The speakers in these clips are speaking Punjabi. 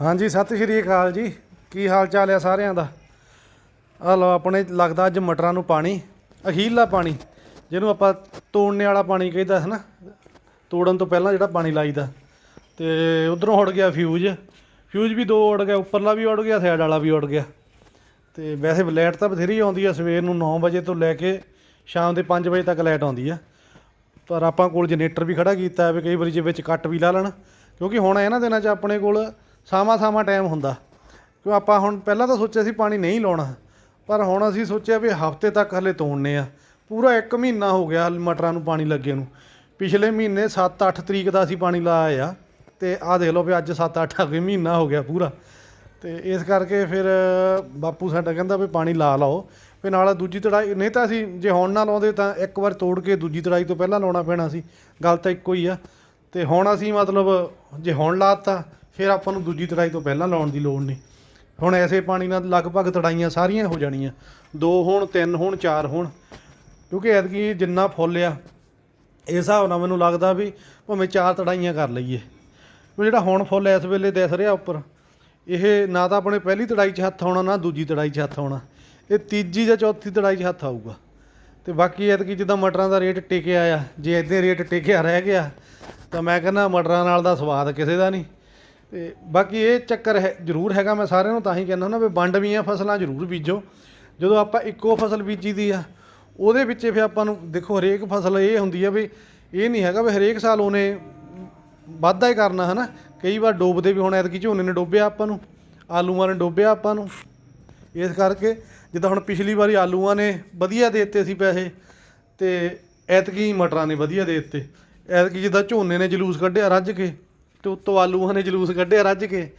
ਹਾਂਜੀ, ਸਤਿ ਸ਼੍ਰੀ ਅਕਾਲ ਜੀ। ਕੀ ਹਾਲ ਚਾਲ ਆ ਸਾਰਿਆਂ ਦਾ? ਆ ਲਓ, ਆਪਣੇ ਲੱਗਦਾ ਅੱਜ ਮਟਰਾਂ ਨੂੰ ਪਾਣੀ, ਅਖੀਰਲਾ ਪਾਣੀ, ਜਿਹਨੂੰ ਆਪਾਂ ਤੋੜਨੇ ਵਾਲਾ ਪਾਣੀ ਕਹਿੰਦਾ ਹੈ ਨਾ ਤੋੜਨ ਤੋਂ ਪਹਿਲਾਂ ਜਿਹੜਾ ਪਾਣੀ ਲਾਈਦਾ। ਤੇ ਉਧਰੋਂ ਉੱਡ ਗਿਆ ਫਿਊਜ਼। ਫਿਊਜ਼ ਵੀ ਦੋ ਉੱਡ ਗਿਆ, ਉੱਪਰਲਾ ਵੀ ਉੱਡ ਗਿਆ, ਸਾਈਡ ਵਾਲਾ ਵੀ ਉੱਡ ਗਿਆ। ਤੇ ਵੈਸੇ ਲਾਈਟ ਤਾਂ ਬਥੇਰੀ ਆਉਂਦੀ ਆ, ਸਵੇਰ ਨੂੰ 9 ਵਜੇ ਤੋਂ ਲੈ ਕੇ ਸ਼ਾਮ ਦੇ 5 ਵਜੇ ਤੱਕ ਲਾਈਟ ਆਉਂਦੀ ਆ। ਪਰ ਆਪਾਂ ਕੋਲ ਜਨਰੇਟਰ ਵੀ ਖੜਾ ਕੀਤਾ ਹੈ ਵੀ ਕਈ ਵਾਰੀ ਜੇ ਵਿੱਚ ਕੱਟ ਵੀ ਲਾ ਲੈਣ, ਕਿਉਂਕਿ ਹੁਣ ਇਹਨਾਂ ਦਿਨਾਂ 'ਚ ਆਪਣੇ ਕੋਲ ਸਾਮਾ ਸਾਮਾ ਟਾਈਮ ਹੁੰਦਾ। ਕਿਉਂ ਆਪਾਂ ਹੁਣ ਪਹਿਲਾਂ ਤਾਂ ਸੋਚਿਆ ਸੀ ਪਾਣੀ ਨਹੀਂ ਲਾਉਣਾ, ਪਰ ਹੁਣ ਅਸੀਂ ਸੋਚਿਆ ਵੀ ਹਫ਼ਤੇ ਤੱਕ ਹਲੇ ਤੋੜਨੇ ਆ। ਪੂਰਾ 1 ਮਹੀਨਾ ਹੋ ਗਿਆ ਮਟਰਾਂ ਨੂੰ ਪਾਣੀ ਲੱਗੇ ਨੂੰ। ਪਿਛਲੇ ਮਹੀਨੇ 7-8 ਤਰੀਕ ਦਾ ਅਸੀਂ ਪਾਣੀ ਲਾਇਆ ਆ ਤੇ ਆਹ ਦੇਖ ਲਓ ਵੀ ਅੱਜ 7-8 ਅਗੇ ਮਹੀਨਾ ਹੋ ਗਿਆ ਪੂਰਾ। ਤੇ ਇਸ ਕਰਕੇ ਫਿਰ ਬਾਪੂ ਸਾਡਾ ਕਹਿੰਦਾ ਵੀ ਪਾਣੀ ਲਾ ਲਾਓ। ਵੀ ਨਾਲ ਦੂਜੀ ਤੜਾਈ, ਨਹੀਂ ਤਾਂ ਅਸੀਂ ਜੇ ਹੁਣ ਨਾ ਲਾਉਂਦੇ ਤਾਂ ਇੱਕ ਵਾਰ ਤੋੜ ਕੇ ਦੂਜੀ ਤੜਾਈ ਤੋਂ ਪਹਿਲਾਂ ਲਾਉਣਾ ਪੈਣਾ ਸੀ। ਗੱਲ ਤਾਂ ਇੱਕੋ ਹੀ ਆ। ਤੇ ਹੁਣ ਅਸੀਂ ਮਤਲਬ ਜੇ ਹੁਣ ਲਾਤਾ ਫਿਰ ਆਪਾਂ ਨੂੰ ਦੂਜੀ ਤੜਾਈ ਤੋਂ ਪਹਿਲਾਂ ਲਾਉਣ ਦੀ ਲੋੜ ਨਹੀਂ। ਹੁਣ ਐਸੇ ਪਾਣੀ ਨਾਲ ਲਗਭਗ ਤੜਾਈਆਂ ਸਾਰੀਆਂ ਹੋ ਜਾਣੀਆਂ। ਦੋ ਹੋਣ, ਤਿੰਨ ਹੋਣ, ਚਾਰ ਹੋਣ। ਕਿਉਂਕਿ ਐਤਕੀ ਜਿੰਨਾ ਫੁੱਲ ਆ, ਇਸ ਹਿਸਾਬ ਨਾਲ ਮੈਨੂੰ ਲੱਗਦਾ ਵੀ ਭਾਵੇਂ ਚਾਰ ਤੜਾਈਆਂ ਕਰ ਲਈਏ। ਜਿਹੜਾ ਹੁਣ ਫੁੱਲ ਇਸ ਵੇਲੇ ਦਿਸ ਰਿਹਾ ਉੱਪਰ, ਇਹ ਨਾ ਤਾਂ ਆਪਣੇ ਪਹਿਲੀ ਤੜਾਈ 'ਚ ਹੱਥ ਆਉਣਾ, ਨਾ ਦੂਜੀ ਤੜਾਈ 'ਚ ਹੱਥ ਆਉਣਾ। ਇਹ ਤੀਜੀ ਜਾਂ ਚੌਥੀ ਤੜਾਈ 'ਚ ਹੱਥ ਆਊਗਾ। ਤੇ ਬਾਕੀ ਐਤਕੀ ਜਿੱਦਾਂ ਮਟਰਾਂ ਦਾ ਰੇਟ ਟਿਕਿਆ ਆ, ਜੇ ਇੱਦਾਂ ਰੇਟ ਟਿਕਿਆ ਰਹਿ ਗਿਆ, ਤਾਂ ਮੈਂ ਕਹਿੰਦਾ ਮਟਰਾਂ ਨਾਲ ਦਾ ਸਵਾਦ ਕਿਸੇ ਦਾ ਨਹੀਂ। ਤੇ ਬਾਕੀ ਇਹ ਚੱਕਰ ਹੈ, ਜ਼ਰੂਰ ਹੈਗਾ ਮੈਂ ਸਾਰਿਆਂ ਨੂੰ ਤਾਂ ਹੀ ਕਹਿੰਦਾ ਹੁੰਦਾ ਵੀ ਵੰਡਵੀਆਂ ਫਸਲਾਂ ਜ਼ਰੂਰ ਬੀਜੋ। ਜਦੋਂ ਆਪਾਂ ਇੱਕੋ ਫਸਲ ਬੀਜੀ ਦੀ ਆ, ਉਹਦੇ ਵਿੱਚ ਫਿਰ ਆਪਾਂ ਨੂੰ ਦੇਖੋ ਹਰੇਕ ਫਸਲ ਇਹ ਹੁੰਦੀ ਆ ਵੀ ਇਹ ਨਹੀਂ ਹੈਗਾ ਵੀ ਹਰੇਕ ਸਾਲ ਉਹਨੇ ਵਾਧਾ ਹੀ ਕਰਨਾ ਹਨਾ। ਕਈ ਵਾਰ ਡੋਬਦੇ ਵੀ ਹੁਣ ਐਤਕੀ ਝੋਨੇ ਨੇ ਡੋਬਿਆ ਆਪਾਂ ਨੂੰ, ਆਲੂਆਂ ਨੇ ਡੋਬਿਆ ਆਪਾਂ ਨੂੰ। ਇਸ ਕਰਕੇ ਜਿੱਦਾਂ ਹੁਣ ਪਿਛਲੀ ਵਾਰੀ ਆਲੂਆਂ ਨੇ ਵਧੀਆ ਦੇ ਦਿੱਤੇ ਸੀ ਪੈਸੇ ਤੇ ਐਤਕੀ ਮਟਰਾਂ ਨੇ ਵਧੀਆ ਦੇ ਦਿੱਤੇ। ਐਤਕੀ ਜਿੱਦਾਂ ਝੋਨੇ ਨੇ ਜਲੂਸ ਕੱਢਿਆ ਰੱਜ ਕੇ। ਤੇ ਉੱਤੋਂ ਆਲੂਆਂ ਨੇ ਜਲੂਸ ਕੱਢਿਆ ਰੱਜ ਕੇ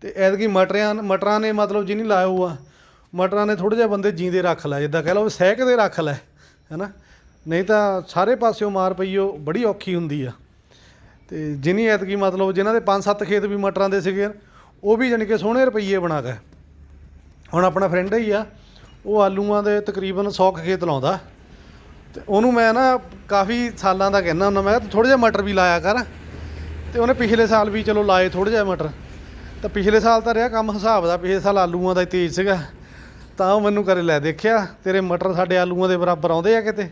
ਤੇ ਐਤਕੀ ਮਟਰਿਆਂ ਮਟਰਾਂ ਨੇ ਮਤਲਬ ਜਿਹਨੇ ਲਾਇਆ ਹੋਆ ਮਟਰਾਂ ਨੇ ਥੋੜੇ ਜਿਹਾ ਬੰਦੇ ਜੀਂਦੇ ਰੱਖ ਲੈ ਜਿੱਦਾਂ ਕਹਿ ਲਓ ਵੀ ਸਹਿਕਦੇ ਰੱਖ ਲੈ ਹੈਨਾ? ਨਹੀਂ ਤਾਂ ਸਾਰੇ ਪਾਸਿਓਂ ਮਾਰ ਪਈ ਉਹ, ਬੜੀ ਔਖੀ ਹੁੰਦੀ ਆ। ਤੇ ਜਿਨੀ ਐਤਕੀ ਮਤਲਬ ਜਿਨ੍ਹਾਂ ਦੇ 5-7 ਖੇਤ ਵੀ ਮਟਰਾਂ ਦੇ ਸੀਗੇ, ਉਹ ਵੀ ਜਾਣੀ ਕਿ ਸੋਹਣੇ ਰੁਪਈਏ ਬਣਾ ਗਏ। ਹੁਣ ਆਪਣਾ ਫਰੈਂਡ ਹੀ ਆ, ਉਹ ਆਲੂਆਂ ਦੇ ਤਕਰੀਬਨ 100 ਕੁ ਖੇਤ ਲਾਉਂਦਾ। ਤੇ ਉਹਨੂੰ ਮੈਂ ਨਾ ਕਾਫੀ ਸਾਲਾਂ ਦਾ ਕਹਿੰਦਾ ਹੁੰਦਾ, ਮੈਂ ਥੋੜਾ ਜਿਹਾ ਮਟਰ ਵੀ ਲਾਇਆ ਕਰ। ਤੇ ਉਹਨੇ ਪਿਛਲੇ ਸਾਲ ਵੀ ਚਲੋ ਲਾਏ ਥੋੜੇ ਜਿਹਾ ਮਟਰ। ਤਾਂ ਪਿਛਲੇ ਸਾਲ ਤਾਂ ਰਿਹਾ ਕੰਮ ਹਿਸਾਬ ਦਾ, ਪਿਛਲੇ ਸਾਲ ਆਲੂਆਂ ਦਾ ਹੀ ਤੇਜ਼ ਸੀਗਾ। ਤਾਂ ਉਹ ਮੈਨੂੰ ਕਰੇ ਲੈ ਦੇਖਿਆ, ਤੇਰੇ ਮਟਰ ਸਾਡੇ ਆਲੂਆਂ ਦੇ ਬਰਾਬਰ ਆਉਂਦੇ ਆ ਕਿਤੇ?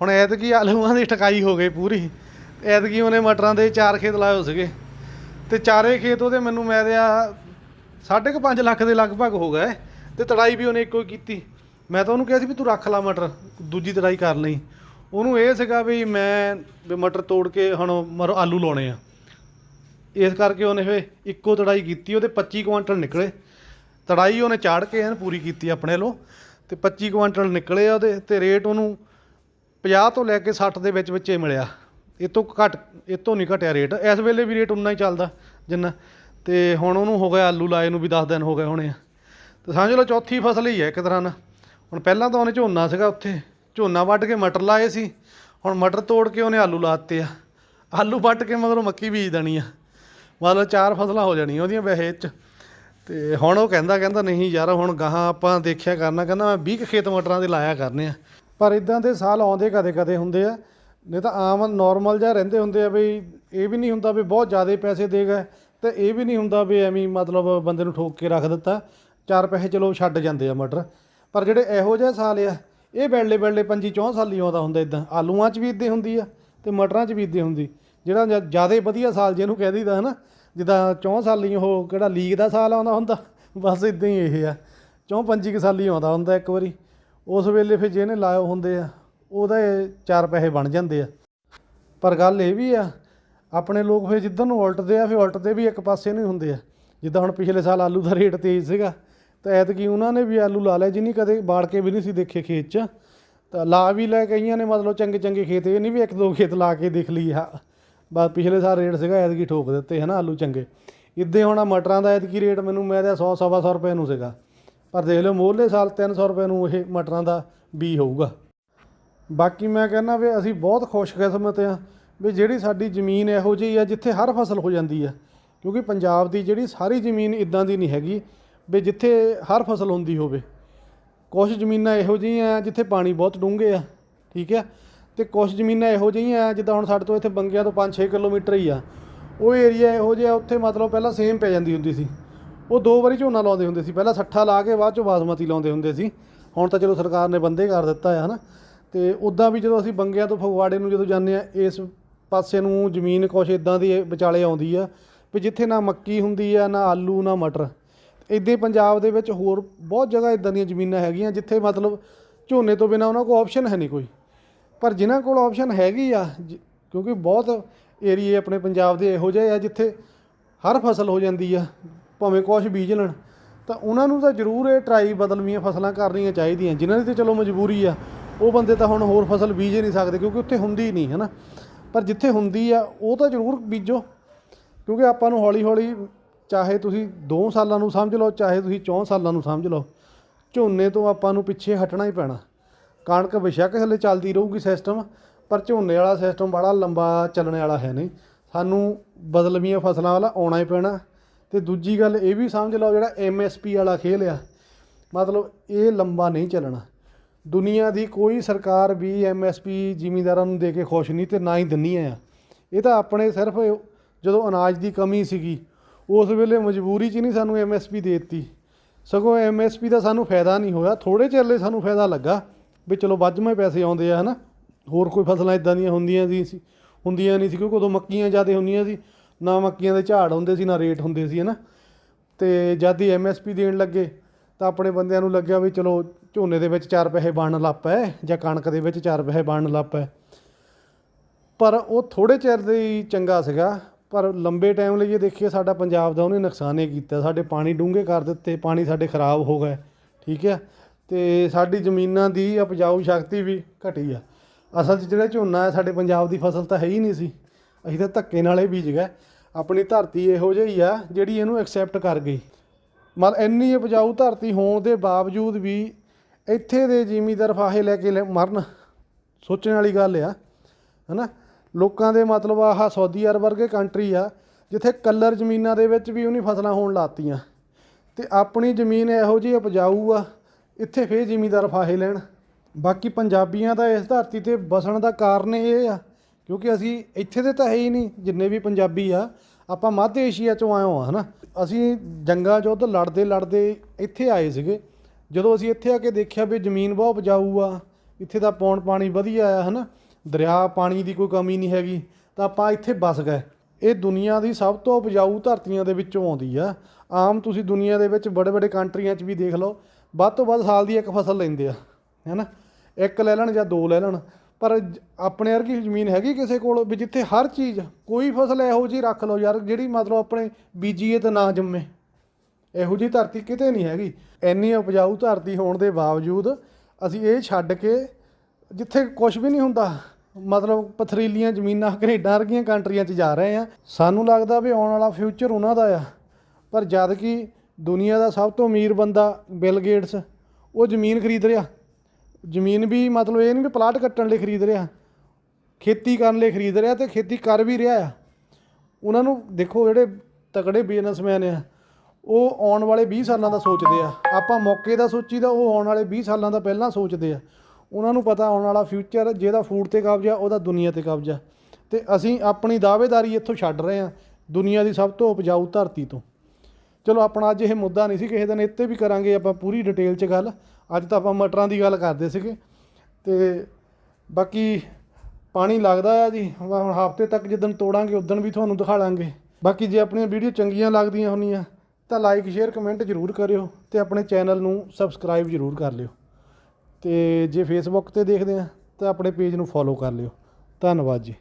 ਹੁਣ ਐਤਕੀ ਆਲੂਆਂ ਦੀ ਟਕਾਈ ਹੋ ਗਈ ਪੂਰੀ। ਐਤਕੀ ਉਹਨੇ ਮਟਰਾਂ ਦੇ ਚਾਰ ਖੇਤ ਲਾਏ ਹੋ ਸੀਗੇ। ਤੇ ਚਾਰੇ ਖੇਤ ਉਹਦੇ ਮੈਨੂੰ ਮੈਂ ਦਿਆ ਸਾਢੇ ਕੁ ਪੰਜ ਲੱਖ ਦੇ ਲਗਭਗ ਹੋ ਗਏ। ਤੇ ਤੜਾਈ ਵੀ ਉਹਨੇ ਇੱਕੋ ਹੀ ਕੀਤੀ। ਮੈਂ ਤਾਂ ਉਹਨੂੰ ਕਿਹਾ ਸੀ ਵੀ ਤੂੰ ਰੱਖ ਲਾ ਮਟਰ, ਦੂਜੀ ਤੜਾਈ ਕਰ ਲਈ। ਉਹਨੂੰ ਇਹ ਸੀਗਾ ਵੀ ਮੈਂ, ਵੀ ਮਟਰ ਤੋੜ ਕੇ ਹੁਣ ਮਰ, ਆਲੂ ਲਾਉਣੇ ਆ। ਇਸ ਕਰਕੇ ਉਹਨੇ ਫੇ ਇੱਕੋ ਤੜਾਈ ਕੀਤੀ, ਉਹਦੇ 25 ਕੁਆਂਟਲ ਨਿਕਲੇ। ਤੜਾਈ ਉਹਨੇ ਚਾੜ ਕੇ ਐਨ ਪੂਰੀ ਕੀਤੀ ਆਪਣੇ ਲੋ, ਤੇ 25 ਕੁਇੰਟਲ ਨਿਕਲੇ ਆ ਉਹਦੇ, ਤੇ ਰੇਟ ਉਹਨੂੰ 50 ਤੋਂ ਲੈ ਕੇ 60 ਦੇ ਵਿੱਚ ਵਿੱਚੇ ਮਿਲਿਆ। ਇਹ ਤੋਂ ਘਟ ਇਹ ਤੋਂ ਨਹੀਂ ਘਟਿਆ ਰੇਟ, ਇਸ ਵੇਲੇ ਵੀ ਰੇਟ ਉਨਾ ਹੀ ਚੱਲਦਾ ਜਿੰਨਾ। ਤੇ ਹੁਣ ਉਹਨੂੰ ਹੋ ਗਿਆ ਆਲੂ ਲਾਏ ਨੂੰ ਵੀ 10 ਦਿਨ ਹੋ ਗਏ ਹੋਣੇ ਆ। ਤੇ ਸਮਝ ਲਓ ਚੌਥੀ ਫਸਲ ਹੀ ਹੈ ਇੱਕ ਤਰ੍ਹਾਂ ਨਾਲ। ਹੁਣ ਪਹਿਲਾਂ ਤਾਂ ਉਹਨੇ ਝੋਨਾ ਸੀਗਾ ਉੱਥੇ, ਝੋਨਾ ਵੱਢ ਕੇ ਮਟਰ ਲਾਏ ਸੀ। ਹੁਣ ਮਟਰ ਤੋੜ ਕੇ ਉਹਨੇ ਆਲੂ ਲਾਤੇ ਆ। ਆਲੂ ਵੱਢ ਕੇ ਮਗਰੋਂ ਮੱਕੀ ਬੀਜ ਦੇਣੀ ਆ। ਮਤਲਬ ਚਾਰ ਫਸਲਾਂ ਹੋ ਜਾਣੀਆਂ ਉਹਦੀਆਂ ਵੈਸੇ 'ਚ। ਤੇ ਹੁਣ ਉਹ ਕਹਿੰਦਾ ਕਹਿੰਦਾ ਨਹੀਂ ਯਾਰ, ਹੁਣ ਗਾਹਾਂ ਆਪਾਂ ਦੇਖਿਆ ਕਰਨਾ, ਕਹਿੰਦਾ ਮੈਂ 20 ਕੁ ਖੇਤ ਮਟਰਾਂ ਦੇ ਲਾਇਆ ਕਰਨੇ ਆ। ਪਰ ਇਦਾਂ ਦੇ ਸਾਲ ਆਉਂਦੇ ਕਦੇ ਕਦੇ ਹੁੰਦੇ ਆ, ਨਹੀਂ ਤਾਂ ਆਮ ਨਾਰਮਲ ਜਿਹਾ ਰਹਿੰਦੇ ਹੁੰਦੇ ਆ ਵੀ ਇਹ ਵੀ ਨਹੀਂ ਹੁੰਦਾ ਵੀ ਬਹੁਤ ਜ਼ਿਆਦਾ ਪੈਸੇ ਦੇ ਗਏ, ਤੇ ਇਹ ਵੀ ਨਹੀਂ ਹੁੰਦਾ ਵੀ ਐਵੇਂ ਮਤਲਬ ਬੰਦੇ ਨੂੰ ਠੋਕ ਕੇ ਰੱਖ ਦਿੱਤਾ, ਚਾਰ ਪੈਸੇ ਚਲੋ ਛੱਡ ਜਾਂਦੇ ਆ ਮਟਰ। ਪਰ ਜਿਹੜੇ ਇਹੋ ਜਿਹੇ ਸਾਲ ਆ, ਇਹ ਬੈਲੇ ਬੈਲੇ ਪੰਜੀ ਚੌਂ ਸਾਲੀ ਆਉਂਦਾ ਹੁੰਦਾ ਇਦਾਂ ਆਲੂਆਂ 'ਚ ਵੀ ਇਦਾਂ ਹੁੰਦੀ ਆ ਤੇ ਮਟਰਾਂ 'ਚ ਵੀ ਇਦਾਂ ਹੁੰਦੀ। ਜਿਹੜਾ ਜ਼ਿਆਦਾ ਵਧੀਆ ਸਾਲ ਜਿਹਨੂੰ ਕਹਿ ਦਈਦਾ ਹਨਾ, ਜਿੱਦਾਂ ਚੌਂ ਸਾਲੀ ਉਹ ਕਿਹੜਾ ਲੀਗ ਦਾ ਸਾਲ ਆਉਂਦਾ ਹੁੰਦਾ, ਬਸ ਇਦਾਂ ਹੀ ਇਹ ਆ। ਚੌਂ ਪੰਜੀ ਕੁ ਸਾਲੀ ਆਉਂਦਾ ਹੁੰਦਾ ਇੱਕ ਵਾਰੀ। ਉਸ ਵੇਲੇ ਫਿਰ ਜਿਹਨੇ ਲਾਏ ਹੁੰਦੇ ਆ, ਉਹਦਾ ਚਾਰ ਪੈਸੇ ਬਣ ਜਾਂਦੇ ਆ। ਪਰ ਗੱਲ ਇਹ ਵੀ ਆ, ਆਪਣੇ ਲੋਕ ਫਿਰ ਜਿੱਦਾਂ ਨੂੰ ਉਲਟਦੇ ਆ, ਫਿਰ ਉਲਟਦੇ ਵੀ ਇੱਕ ਪਾਸੇ ਨੂੰ ਹੁੰਦੇ ਆ। ਜਿੱਦਾਂ ਹੁਣ ਪਿਛਲੇ ਸਾਲ ਆਲੂ ਦਾ ਰੇਟ ਤੇਜ਼ ਸੀਗਾ, ਤਾਂ ਐਤਕੀ ਉਹਨਾਂ ਨੇ ਵੀ ਆਲੂ ਲਾ ਲਿਆ ਜਿਨੀ ਕਦੇ ਬਾੜ ਕੇ ਵੀ ਨਹੀਂ ਸੀ ਦੇਖੇ ਖੇਤ 'ਚ। ਤਾਂ ਲਾ ਵੀ ਲੈ ਕਈਆਂ ਨੇ, ਮਤਲਬ ਚੰਗੇ ਚੰਗੇ ਖੇਤ, ਇਹ ਨਹੀਂ ਵੀ ਇੱਕ ਦੋ ਖੇਤ ਲਾ ਕੇ ਦੇਖ ਲਈ ਆ ਬਸ ਪਿਛਲੇ ਸਾਲ ਰੇਟ ਸੀਗਾ, ਐਤਕੀ ਠੋਕ ਦਿੱਤੇ ਹਨਾ ਆਲੂ ਚੰਗੇ। ਇੱਦੇ ਹੋਣਾ ਮਟਰਾਂ ਦਾ ਐਤਕੀ ਰੇਟ ਮੈਨੂੰ, ਮੈਂ ਤਾਂ 100 ਸਵਾ ਸੌ ਰੁਪਏ ਨੂੰ ਸੀਗਾ। ਪਰ ਦੇਖ ਲਓ, ਮੋਹਲੇ ਸਾਲ 300 ਰੁਪਏ ਨੂੰ ਇਹ ਮਟਰਾਂ ਦਾ ਬੀ ਹੋਊਗਾ। ਬਾਕੀ ਮੈਂ ਕਹਿੰਦਾ ਵੀ ਅਸੀਂ ਬਹੁਤ ਖੁਸ਼ਕਿਸਮਤ ਆ ਵੀ ਜਿਹੜੀ ਸਾਡੀ ਜ਼ਮੀਨ ਇਹੋ ਜਿਹੀ ਆ ਜਿੱਥੇ ਹਰ ਫਸਲ ਹੋ ਜਾਂਦੀ ਆ। ਕਿਉਂਕਿ ਪੰਜਾਬ ਦੀ ਜਿਹੜੀ ਸਾਰੀ ਜ਼ਮੀਨ ਇਦਾਂ ਦੀ ਨਹੀਂ ਹੈਗੀ ਵੀ ਜਿੱਥੇ ਹਰ ਫਸਲ ਹੁੰਦੀ ਹੋਵੇ। ਕੁਝ ਜ਼ਮੀਨਾਂ ਇਹੋ ਜਿਹੀਆਂ ਜਿੱਥੇ ਪਾਣੀ ਬਹੁਤ ਡੂੰਘੇ ਆ, ਠੀਕ ਆ? ਤੇ ਕੁਝ ਜ਼ਮੀਨਾਂ ਇਹੋ ਜਿਹੀਆਂ ਜਿੱਦਾਂ ਹੁਣ ਸਾਡੇ ਤੋਂ ਇੱਥੇ ਬੰਗਿਆਂ ਤੋਂ 5-6 ਕਿਲੋਮੀਟਰ ਹੀ ਆ। ਉਹ ਏਰੀਆ ਇਹੋ ਜਿਹਾ, ਉੱਥੇ ਮਤਲਬ ਪਹਿਲਾਂ ਸੇਮ ਪੈ ਜਾਂਦੀ ਹੁੰਦੀ ਸੀ। ਉਹ ਦੋ ਵਾਰੀ ਝੋਨਾ ਲਾਉਂਦੇ ਹੁੰਦੇ ਸੀ। ਪਹਿਲਾਂ ਸੱਠਾ ਲਾ ਕੇ ਬਾਅਦ ਚੋਂ ਬਾਸਮਤੀ ਲਾਉਂਦੇ ਹੁੰਦੇ ਸੀ। ਹੁਣ ਤਾਂ ਚਲੋ ਸਰਕਾਰ ਨੇ ਬੰਦੇ ਕਰ ਦਿੱਤਾ ਹੈ ਹਨਾ। ਤੇ ਉਦਾਂ ਵੀ ਜਦੋਂ ਅਸੀਂ ਬੰਗਿਆਂ ਤੋਂ ਫਗਵਾੜੇ ਨੂੰ ਜਦੋਂ ਜਾਂਦੇ ਆ, ਇਸ ਪਾਸੇ ਨੂੰ ਜ਼ਮੀਨ ਕੁਛ ਇਦਾਂ ਦੀ ਵਿਚਾਲੇ ਆਉਂਦੀ ਆ ਵੀ ਜਿੱਥੇ ਨਾ ਮੱਕੀ ਹੁੰਦੀ ਆ, ਨਾ ਆਲੂ, ਨਾ ਮਟਰ। ਇੱਦਾਂ ਹੀ ਪੰਜਾਬ ਦੇ ਵਿੱਚ ਹੋਰ ਬਹੁਤ ਜਗ੍ਹਾ ਇਦਾਂ ਦੀਆਂ ਜ਼ਮੀਨਾਂ ਹੈਗੀਆਂ, ਜਿੱਥੇ ਮਤਲਬ ਝੋਨੇ ਤੋਂ ਬਿਨਾ ਉਹਨਾਂ ਕੋਲ ਆਪਸ਼ਨ ਹੈ ਨਹੀਂ ਕੋਈ। ਪਰ ਜਿਨ੍ਹਾਂ ਕੋਲ ਆਪਸ਼ਨ ਹੈਗੀ ਆ, ਜ- ਕਿਉਂਕਿ ਬਹੁਤ ਏਰੀਏ ਆਪਣੇ ਪੰਜਾਬ ਦੇ ਇਹੋ ਜਿਹੇ ਆ ਜਿੱਥੇ ਹਰ ਫਸਲ ਹੋ ਜਾਂਦੀ ਆ, ਭਾਵੇਂ ਕੁਛ ਬੀਜ ਲੈਣ, ਤਾਂ ਉਹਨਾਂ ਨੂੰ ਤਾਂ ਜ਼ਰੂਰ ਇਹ ਟਰਾਈ ਬਦਲਵੀਆਂ ਫਸਲਾਂ ਕਰਨੀਆਂ ਚਾਹੀਦੀਆਂ। ਜਿਨ੍ਹਾਂ ਦੀ ਤੇ ਚਲੋ ਮਜਬੂਰੀ ਆ, ਉਹ ਬੰਦੇ ਤਾਂ ਹੁਣ ਹੋਰ ਫਸਲ ਬੀਜ ਹੀ ਨਹੀਂ ਸਕਦੇ, ਕਿਉਂਕਿ ਉੱਥੇ ਹੁੰਦੀ ਨਹੀਂ ਹੈ ਨਾ ਪਰ ਜਿੱਥੇ ਹੁੰਦੀ ਆ, ਉਹ ਤਾਂ ਜ਼ਰੂਰ ਬੀਜੋ, ਕਿਉਂਕਿ ਆਪਾਂ ਨੂੰ ਹੌਲੀ ਹੌਲੀ ਚਾਹੇ ਤੁਸੀਂ 2 ਸਾਲਾਂ ਨੂੰ ਸਮਝ ਲਓ, ਚਾਹੇ ਤੁਸੀਂ 4 ਸਾਲਾਂ ਨੂੰ ਸਮਝ ਲਓ, ਝੋਨੇ ਤੋਂ ਆਪਾਂ ਨੂੰ ਪਿੱਛੇ ਹਟਣਾ ਹੀ ਪੈਣਾ। ਕਣਕ ਬੇਸ਼ੱਕ ਹਲੇ ਚੱਲਦੀ ਰਹੂਗੀ ਸਿਸਟਮ ਪਰ ਝੋਨੇ ਵਾਲਾ ਸਿਸਟਮ ਬੜਾ ਲੰਬਾ ਚੱਲਣ ਵਾਲਾ ਹੈ ਨਹੀਂ। ਸਾਨੂੰ ਬਦਲਵੀਆਂ ਫਸਲਾਂ ਵਾਲਾ ਆਉਣਾ ਹੀ ਪੈਣਾ। ਤੇ ਦੂਜੀ ਗੱਲ ਇਹ ਵੀ ਸਮਝ ਲਓ ਜਿਹੜਾ ਐਮਐਸਪੀ ਵਾਲਾ ਖੇਲ ਆ, ਮਤਲਬ ਇਹ ਲੰਬਾ ਨਹੀਂ ਚੱਲਣਾ। ਦੁਨੀਆ ਦੀ ਕੋਈ ਸਰਕਾਰ ਵੀ ਐਮਐਸਪੀ ਜ਼ਿਮੀਂਦਾਰਾਂ ਨੂੰ ਦੇ ਕੇ ਖੁਸ਼ ਨਹੀਂ ਤੇ ਨਾ ਹੀ ਦਿੰਨੀ ਆ। ਇਹ ਤਾਂ ਆਪਣੇ ਸਿਰਫ ਜਦੋਂ ਅਨਾਜ ਦੀ ਕਮੀ ਸੀਗੀ, ਉਸ ਵੇਲੇ ਮਜਬੂਰੀ 'ਚ ਨਹੀਂ ਸਾਨੂੰ ਐਮਐਸਪੀ ਦੇ ਦਿੱਤੀ। ਸਗੋਂ ਐਮਐਸਪੀ ਦਾ ਸਾਨੂੰ ਫਾਇਦਾ ਨਹੀਂ ਹੋਇਆ। ਥੋੜੇ ਚਿਰ ਲਈ ਸਾਨੂੰ ਫਾਇਦਾ ਲੱਗਾ। ਵੀ ਚਲੋ ਵੱਜਵੇਂ ਪੈਸੇ ਆਉਂਦੇ ਆ, ਹਨਾ? ਹੋਰ ਕੋਈ ਫਸਲਾਂ ਇਦਾਂ ਦੀਆਂ ਹੁੰਦੀਆਂ ਦੀ ਸੀ, ਹੁੰਦੀਆਂ ਨਹੀਂ ਸੀ, ਕਿਉਂਕਿ ਉਦੋਂ ਮੱਕੀਆਂ ਜ਼ਿਆਦਾ ਹੁੰਦੀਆਂ ਸੀ। ਨਾ ਮੱਕੀਆਂ ਦੇ ਝਾੜ ਹੁੰਦੇ ਸੀ, ਨਾ ਰੇਟ ਹੁੰਦੇ ਸੀ, ਹਨਾ? ਤੇ ਜਦ ਹੀ ਐਮਐਸਪੀ ਦੇਣ ਲੱਗੇ, ਤਾਂ ਆਪਣੇ ਬੰਦਿਆਂ ਨੂੰ ਲੱਗਿਆ ਵੀ ਚਲੋ ਝੋਨੇ ਦੇ ਵਿੱਚ 4 ਪੈਸੇ ਬਣਨ ਲੱਗ ਜਾਂ ਕਣਕ ਦੇ ਵਿੱਚ 4 ਪੈਸੇ ਬਣਨ ਲੱਗ ਪਰ ਉਹ ਥੋੜੇ ਚਿਰ ਦੇ ਚੰਗਾ ਸੀਗਾ, ਪਰ ਲੰਬੇ ਟਾਈਮ ਲਈ ਇਹ ਦੇਖੀਏ ਸਾਡਾ ਪੰਜਾਬ ਦਾ ਉਹਨੇ ਨੁਕਸਾਨ ਹੀ ਕੀਤਾ। ਸਾਡੇ ਪਾਣੀ ਡੂੰਘੇ ਕਰ ਦਿੱਤੇ, ਪਾਣੀ ਸਾਡੇ ਖਰਾਬ ਹੋ ਗਏ, ਠੀਕ ਹੈ ਤੇ ਸਾਡੀ ਜ਼ਮੀਨਾਂ ਦੀ ਉਪਜਾਊ ਸ਼ਕਤੀ ਵੀ ਘਟੀ ਆ। ਅਸਲ 'ਚ ਜਿਹੜਾ ਝੋਨਾ ਹੈ, ਸਾਡੇ ਪੰਜਾਬ ਦੀ ਫਸਲ ਤਾਂ ਹੈ ਹੀ ਨਹੀਂ ਸੀ। ਅਸੀਂ ਤਾਂ ਧੱਕੇ ਨਾਲ ਹੀ ਬੀਜ ਗਏ। ਆਪਣੀ ਧਰਤੀ ਇਹੋ ਜਿਹੀ ਆ ਜਿਹੜੀ ਇਹਨੂੰ ਐਕਸੈਪਟ ਕਰ ਗਈ। ਮਤਲਬ ਇੰਨੀ ਉਪਜਾਊ ਧਰਤੀ ਹੋਣ ਦੇ ਬਾਵਜੂਦ ਵੀ ਇੱਥੇ ਦੇ ਜ਼ਿਮੀਂਦਾਰ ਫਾਹੇ ਲੈ ਕੇ ਲੈ- ਮਰਨ, ਸੋਚਣ ਵਾਲੀ ਗੱਲ ਆ, ਹਨਾ? ਲੋਕਾਂ ਦੇ ਮਤਲਬ ਆਹ ਸਾਊਦੀ ਅਰਬ ਵਰਗੇ ਕੰਟਰੀ ਆ, ਜਿੱਥੇ ਕਲਰ ਜ਼ਮੀਨਾਂ ਦੇ ਵਿੱਚ ਵੀ ਉਹਨੀ ਫਸਲਾਂ ਹੋਣ ਲਾਤੀਆਂ। ਤੇ ਆਪਣੀ ਜ਼ਮੀਨ ਇਹੋ ਜਿਹੀ ਉਪਜਾਊ ਆ ਇੱਥੇ ਫੇਰ ਜ਼ਿਮੀਦਾਰ ਫਾਹੇ ਲੈਣ। ਬਾਕੀ ਪੰਜਾਬੀਆਂ ਦਾ ਇਸ ਧਰਤੀ ਤੇ ਵਸਣ ਦਾ ਕਾਰਨ ਇਹ ਆ, ਕਿਉਂਕਿ ਅਸੀਂ ਇੱਥੇ ਦੇ ਤਾਂ ਹੈ ਹੀ ਨਹੀਂ, ਜਿੰਨੇ ਵੀ ਪੰਜਾਬੀ ਆ, ਆਪਾਂ ਮੱਧ ਏਸ਼ੀਆ ਚੋਂ ਆਏ ਹਾਂ ਹਨਾ? ਅਸੀਂ ਜੰਗਾਂ ਯੁੱਧ ਲੜਦੇ ਲੜਦੇ ਇੱਥੇ ਆਏ ਸੀਗੇ। ਜਦੋਂ ਅਸੀਂ ਇੱਥੇ ਆ ਕੇ ਦੇਖਿਆ ਵੀ ਜ਼ਮੀਨ ਬਹੁਤ ਉਪਜਾਊ ਆ, ਇੱਥੇ ਦਾ ਪੌਣ ਪਾਣੀ ਵਧੀਆ ਆ, ਹਨਾ? ਦਰਿਆ ਪਾਣੀ ਦੀ ਕੋਈ ਕਮੀ ਨਹੀਂ ਹੈਗੀ, ਤਾਂ ਆਪਾਂ ਇੱਥੇ ਵਸ ਗਏ। ਇਹ ਦੁਨੀਆ ਦੀ ਸਭ ਤੋਂ ਉਪਜਾਊ ਧਰਤੀਆਂ ਦੇ ਵਿੱਚੋਂ ਆਉਂਦੀ ਆ। ਆਮ ਤੁਸੀਂ ਦੁਨੀਆ ਦੇ ਵਿੱਚ ਬੜੇ ਬੜੇ ਕੰਟਰੀਆਂ 'ਚ ਵੀ ਦੇਖ ਲਓ ਵੱਧ ਤੋਂ ਵੱਧ ਸਾਲ ਦੀ ਇੱਕ ਫਸਲ ਲੈਂਦੇ ਆ, ਹੈਨਾ? ਇੱਕ ਲੈ ਲੈਣ ਜਾਂ ਦੋ ਲੈ ਲੈਣ, ਪਰ ਆਪਣੇ ਵਰਗੀ ਜ਼ਮੀਨ ਹੈਗੀ ਕਿਸੇ ਕੋਲ ਵੀ ਜਿੱਥੇ ਹਰ ਚੀਜ਼, ਕੋਈ ਫਸਲ ਇਹੋ ਜਿਹੀ ਰੱਖ ਲਓ ਯਾਰ ਜਿਹੜੀ ਮਤਲਬ ਆਪਣੇ ਬੀਜੀਏ ਤਾਂ ਨਾ ਜੰਮੇ। ਇਹੋ ਜਿਹੀ ਧਰਤੀ ਕਿਤੇ ਨਹੀਂ ਹੈਗੀ। ਇੰਨੀ ਉਪਜਾਊ ਧਰਤੀ ਹੋਣ ਦੇ ਬਾਵਜੂਦ ਅਸੀਂ ਇਹ ਛੱਡ ਕੇ ਜਿੱਥੇ ਕੁਝ ਵੀ ਨਹੀਂ ਹੁੰਦਾ, ਮਤਲਬ ਪਥਰੀਲੀਆਂ ਜ਼ਮੀਨਾਂ ਕੈਨੇਡਾ ਵਰਗੀਆਂ ਕੰਟਰੀਆਂ 'ਚ ਜਾ ਰਹੇ ਆ। ਸਾਨੂੰ ਲੱਗਦਾ ਵੀ ਆਉਣ ਵਾਲਾ ਫਿਊਚਰ ਉਹਨਾਂ ਦਾ ਆ। ਪਰ ਜਦ ਕਿ ਦੁਨੀਆ ਦਾ ਸਭ ਤੋਂ ਅਮੀਰ ਬੰਦਾ ਬਿਲ ਗੇਟਸ, ਉਹ ਜ਼ਮੀਨ ਖਰੀਦ ਰਿਹਾ। ਜ਼ਮੀਨ ਵੀ ਮਤਲਬ ਇਹ ਨਹੀਂ ਵੀ ਪਲਾਟ ਕੱਟਣ ਲਈ ਖਰੀਦ ਰਿਹਾ, ਖੇਤੀ ਕਰਨ ਲਈ ਖਰੀਦ ਰਿਹਾ ਤੇ ਖੇਤੀ ਕਰ ਵੀ ਰਿਹਾ ਆ। ਉਹਨਾਂ ਨੂੰ ਦੇਖੋ ਜਿਹੜੇ ਤਕੜੇ ਬਿਜ਼ਨਸਮੈਨ ਆ, ਉਹ ਆਉਣ ਵਾਲੇ 20 ਸਾਲਾਂ ਦਾ ਸੋਚਦੇ ਆ। ਆਪਾਂ ਮੌਕੇ ਦਾ ਸੋਚੀਦਾ, ਉਹ ਆਉਣ ਵਾਲੇ 20 ਸਾਲਾਂ ਦਾ ਪਹਿਲਾਂ ਸੋਚਦੇ ਆ। ਉਹਨਾਂ ਨੂੰ ਪਤਾ ਆਉਣ ਵਾਲਾ ਫਿਊਚਰ ਜਿਹਦਾ ਫੂਡ ਤੇ ਕਬਜ਼ਾ, ਉਹਦਾ ਦੁਨੀਆ ਤੇ ਕਬਜ਼ਾ। ਤੇ ਅਸੀਂ ਆਪਣੀ ਦਾਅਵੇਦਾਰੀ ਇੱਥੋਂ ਛੱਡ ਰਹੇ ਆ, ਦੁਨੀਆ ਦੀ ਸਭ ਤੋਂ ਉਪਜਾਊ ਧਰਤੀ ਤੋਂ। ਚਲੋ ਆਪਣਾ ਅੱਜ ਇਹ ਮੁੱਦਾ ਨਹੀਂ ਸੀ ਕਿਸੇ ਦਿਨ, ਇੱਥੇ ਵੀ ਕਰਾਂਗੇ ਆਪਾਂ ਪੂਰੀ ਡਿਟੇਲ 'ਚ ਗੱਲ। ਅੱਜ ਤਾਂ ਆਪਾਂ ਮਟਰਾਂ ਦੀ ਗੱਲ ਕਰਦੇ ਸੀਗੇ। ਤੇ ਬਾਕੀ ਪਾਣੀ ਲੱਗਦਾ ਆ ਜੀ ਹੁਣ ਹਫ਼ਤੇ ਤੱਕ ਜਦੋਂ ਤੋੜਾਂਗੇ ਉਦੋਂ ਵੀ ਤੁਹਾਨੂੰ ਦਿਖਾ ਲਾਂਗੇ। ਬਾਕੀ ਜੇ ਆਪਣੀਆਂ ਵੀਡੀਓ ਚੰਗੀਆਂ ਲੱਗਦੀਆਂ ਹੋਣੀਆਂ ਤਾਂ ਲਾਈਕ ਸ਼ੇਅਰ ਕਮੈਂਟ ਜ਼ਰੂਰ ਕਰਿਓ ਤੇ ਆਪਣੇ ਚੈਨਲ ਨੂੰ ਸਬਸਕ੍ਰਾਈਬ ਜ਼ਰੂਰ ਕਰ ਲਿਓ। ਤੇ ਜੇ ਫੇਸਬੁੱਕ ਤੇ ਦੇਖਦੇ ਆ, ਤਾਂ ਆਪਣੇ ਪੇਜ ਨੂੰ ਫੋਲੋ ਕਰ ਲਿਓ। ਧੰਨਵਾਦ ਜੀ।